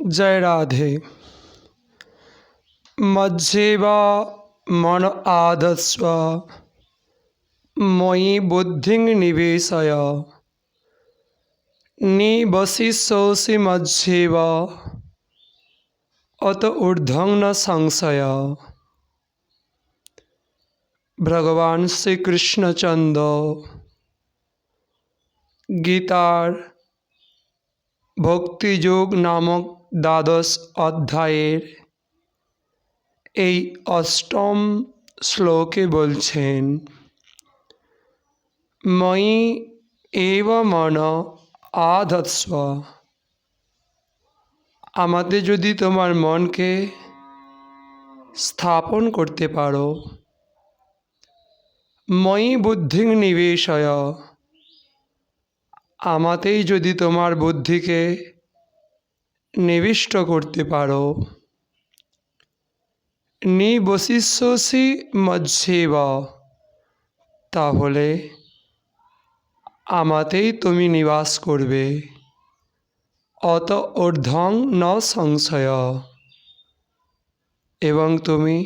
জয় রাধে মজ্জেবা মন আদস্ব ময়ি বুদ্ধিং নিবেশয় নিবশিষ্যসি মজ্জেব অত ঊর্ধ্বং ন সংশয় ভগবান শ্রীকৃষ্ণচন্দ্র গীতার ভক্তিযোগ নামক দ্বাদশ অধ্যায়ের এই অষ্টম শ্লোকে বলছেন ময়ি এব মন আধৎস্ব। আমাদের যদি তোমার মনকে স্থাপন করতে পারো ময়ি বুদ্ধিং নিবেশয়। আমাতেই যদি তোমার বুদ্ধিকে নিবিষ্ট করতে পারো। নিবশিষ্যসি মজ্জেব। তাহলে আমাতেই তুমি নিবাস করবে। অত ঊর্ধ্বং ন সংশয়। এবং তুমি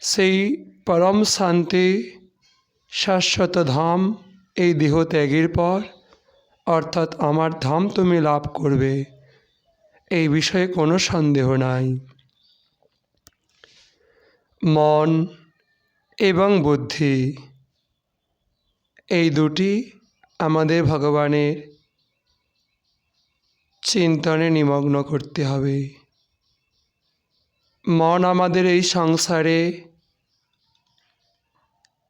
সেই পরম শান্তি শাশ্বত ধাম এই দেহ ত্যাগের পর, অর্থাৎ আমার ধাম তুমি লাভ করবে। এই বিষয়ে কোনো সন্দেহ নাই। মন এবং বুদ্ধি, এই দুটি আমাদের ভগবানের চিন্তনে নিমগ্ন করতে হবে। মন আমাদের এই সংসারে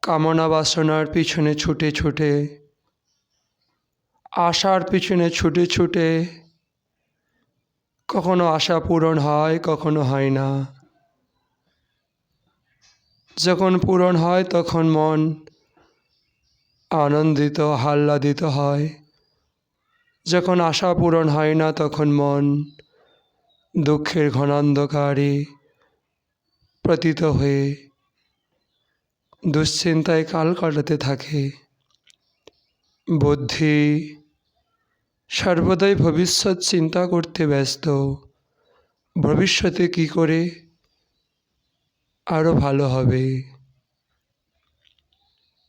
কামনা বাসনার পিছনে ছুটে ছুটে, আশার পিছনে ছুটে ছুটে কখনো আশা পূরণ হয়, কখনো হয় না। যখন পূরণ হয়, তখন মন আনন্দিত, আহ্লাদিত হয়। যখন আশা পূরণ হয় না, তখন মন দুঃখের ঘনান্ধকারে প্রতীত হয়ে দুশ্চিন্তায় কাল কাটাতে থাকে। বুদ্ধি সর্বদাই ভবিষ্যৎ চিন্তা করতে ব্যস্ত। ভবিষ্যতে কি করে আরও ভালো হবে?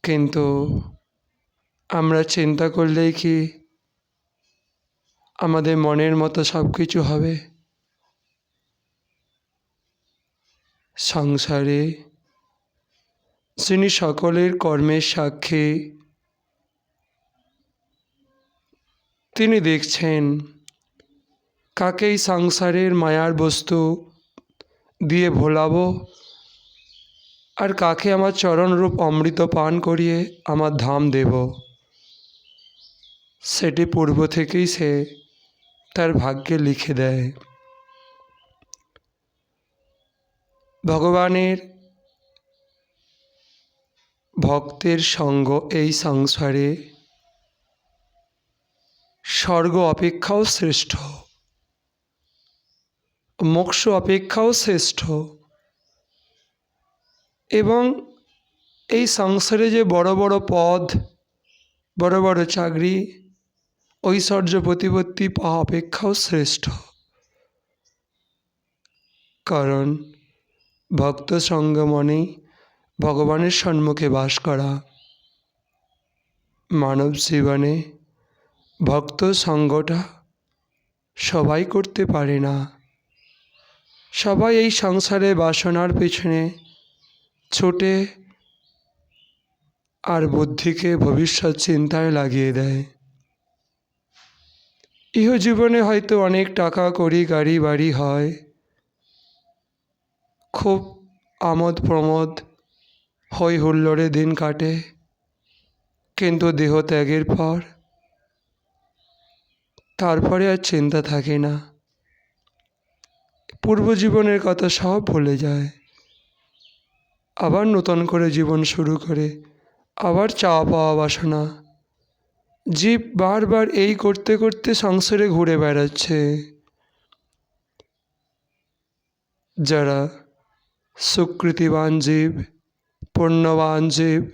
কিন্তু আমরা চিন্তা করলেই কি আমাদের মনের মতো সব কিছু হবে? সংসারে যিনি সকলের কর্মের সাক্ষী তিনি দেখছেন, কাকেই সংসারের মায়ার বস্তু দিয়ে ভোলাবো? আর কাকে আমার চরণরূপ অমৃত পান করিয়ে আমার ধাম দেব? সেটি পূর্ব থেকেই সে তার ভাগ্যে লিখে দেয়। ভগবানের ভক্তের সঙ্গ এই সংসারে স্বর্গ অপেক্ষাও শ্রেষ্ঠ। মোক্ষ অপেক্ষাও শ্রেষ্ঠ। এবং এই সংসারে যে বড় বড় পদ, বড় বড় চাকরি, ঐশ্বর্য প্রতিপত্তি পাওয়া অপেক্ষাও শ্রেষ্ঠ। কারণ ভক্ত সঙ্গ মনেই ভগবানের সম্মুখে বাস করা মানব জীবনে ভক্ত সঙ্গটা সবাই করতে পারে না। সবাই এই সংসারে বাসনার পেছনে ছোটে আর বুদ্ধিকে ভবিষ্যৎ চিন্তায় লাগিয়ে দেয়। ইহ জীবনে হয়তো অনেক টাকা করি গাড়ি বাড়ি হয়। খুব আমোদ প্রমোদ হই হুল্লোড়ে দিন কাটে। কিন্তু দেহ ত্যাগের পর তারপরে আর চিন্তা থাকে না। পূর্ব জীবনের কথা সব ভুলে যায়। আবার নতুন করে জীবন শুরু করে, আবার চাওয়া পাওয়া বাসনা। জীব বারবার এই করতে করতে সংসারে ঘুরে বেড়াচ্ছে। যারা সুকৃতিবান জীব, পুণ্যবান জীব,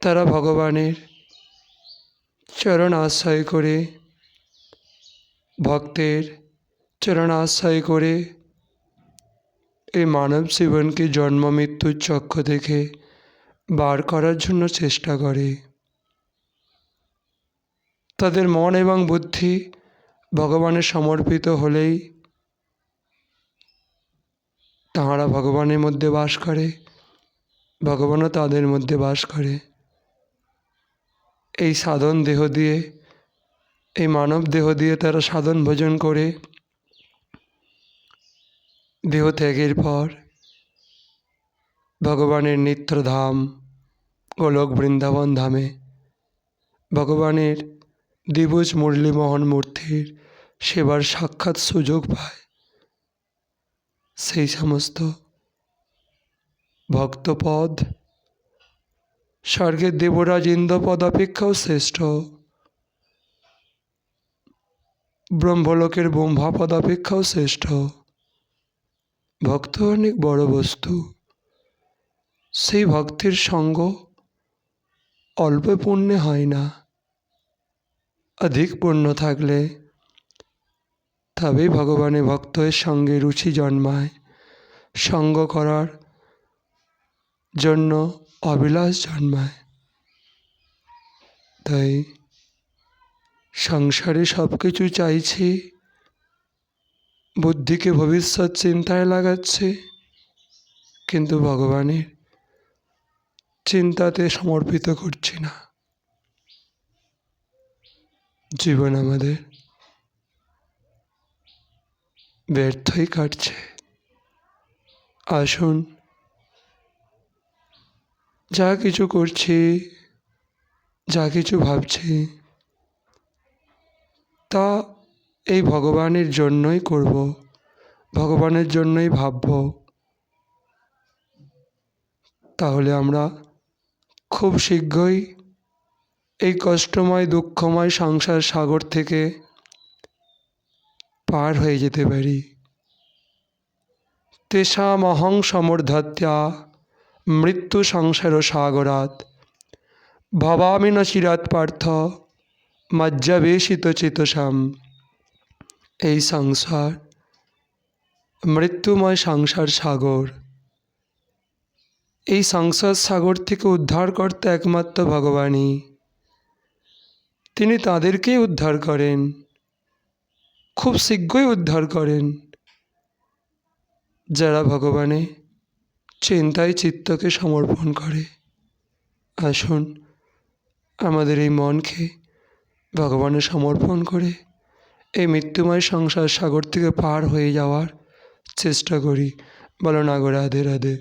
তারা ভগবানের চরণ আশ্রয় করে। ভক্তের চরণাশ্রয় করে। এই মানব জীবনকে জন্ম মৃত্যুর চক্র থেকে বার করার জন্য চেষ্টা করে। তাদের মন এবং বুদ্ধি ভগবানের সমর্পিত হলেই তাহারা ভগবানের মধ্যে বাস করে, ভগবানও তাদের মধ্যে বাস করে। এই সাধন দেহ দিয়ে, এই মানব দেহ দিয়ে তারা সাধন ভোজন করে। দেহ ত্যাগের পর ভগবানের নিত্যধাম গোলক বৃন্দাবন ধামে ভগবানের দিবুজ মুরলীমোহন মূর্তির সেবার সাক্ষাৎ সুযোগ পায়। সেই সমস্ত ভক্তপদ স্বর্গের দেবরাজ ইন্দ্রপদ অপেক্ষাও শ্রেষ্ঠ। ব্রহ্মলোকের ব্রহ্মাপদ অপেক্ষাও শ্রেষ্ঠ। ভক্ত অনেক বড় বস্তু। সেই ভক্তির সঙ্গ অল্প পুণ্যে হয় না। অধিক পুণ্য থাকলে তবেই ভগবানের ভক্তের সঙ্গে রুচি জন্মায়। সঙ্গ করার জন্য অবিলাস জন্মায়। তাই সংসারে সব কিছু চাইছি, বুদ্ধিকে ভবিষ্যৎ চিন্তায় লাগাচ্ছে, কিন্তু ভগবানের চিন্তাতে সমর্পিত করছি না। জীবন আমাদের ব্যর্থই কাটছে। আসুন যা কিছু করছি, যা কিছু ভাবছি, তা এই ভগবানের জন্যই করব, ভগবানের জন্যই ভাবব। তাহলে আমরা খুব শীঘ্রই এই কষ্টময়, দুঃখময় সংসার সাগর থেকে পার হয়ে যেতে পারি। তেষামহং সমর্ধত্যা। মৃত্যু সংসার সাগরাত ভবামি ন চিরাত পার্থ, মজ্জাবেশিত চেতসাম। এই সংসার, মৃত্যুময় সংসার সাগর। এই সংসার সাগর থেকে উদ্ধার করতে একমাত্র ভগবানই। তিনি তাদেরকেই উদ্ধার করেন। খুব শীঘ্রই উদ্ধার করেন। যারা ভগবানে চিন্তায় চিত্তকে সমর্পণ করে। আসুন, আমাদের এই মনকে ভগবানে সমর্পণ করে এই মৃত্যুময় সংসার সাগর থেকে পার হয়ে যাওয়ার চেষ্টা করি। বলো না রাধে রাধে।